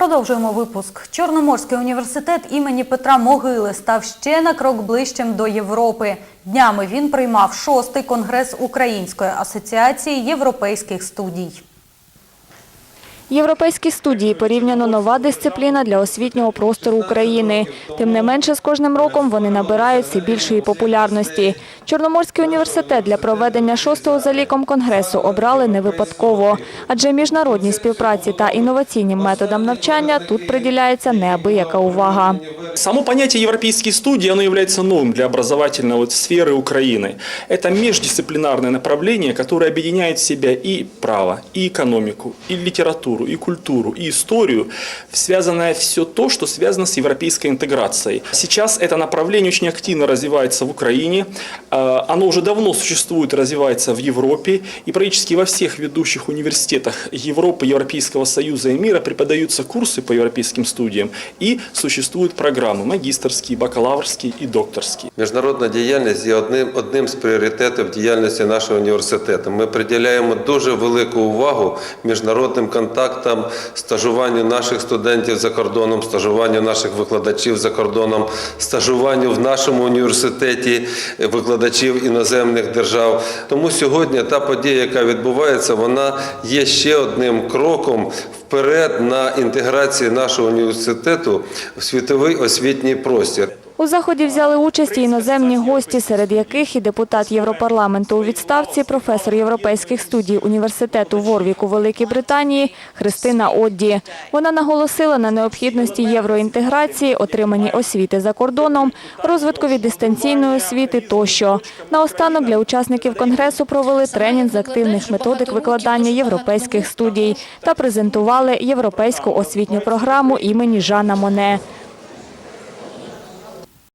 Продовжуємо випуск. Чорноморський університет імені Петра Могили став ще на крок ближчим до Європи. Днями він приймав шостий конгрес Української асоціації європейських студій. Європейські студії порівняно нова дисципліна для освітнього простору України. Тим не менше, з кожним роком вони набирають все більшої популярності. Чорноморський університет для проведення шостого за ліком конгресу обрали не випадково, адже міжнародній співпраці та інноваційним методам навчання тут приділяється неабияка увага. Само понятие «европейские студии» оно является новым для образовательной вот сферы Украины. Это междисциплинарное направление, которое объединяет в себя и право, и экономику, и литературу, и культуру, и историю, связанное все то, что связано с европейской интеграцией. Сейчас это направление очень активно развивается в Украине. Э, Оно уже давно существует развивается в Европе. И практически во всех ведущих университетах Европы, Европейского Союза и мира преподаются курсы по европейским студиям. И существуют программы магистрские, бакалаврские и докторские. Міжнародна діяльність є одним, одним з пріоритетів діяльності нашого університету. Ми приділяємо дуже велику увагу міжнародним контактам, стажуванню наших студентів за кордоном, стажуванню наших викладачів за кордоном, стажуванню в нашому університеті викладачів іноземних держав. Тому сьогодні та подія, яка відбувається, вона є ще одним кроком вперед на інтеграції нашого університету в світовий освітній простір. У заході взяли участь іноземні гості, серед яких і депутат Європарламенту у відставці, професор європейських студій університету Ворвік у Великій Британії Христина Одді. Вона наголосила на необхідності євроінтеграції, отриманні освіти за кордоном, розвиткові дистанційної освіти тощо. Наостанок для учасників конгресу провели тренінг з активних методик викладання європейських студій та презентували європейську освітню програму імені Жана Моне.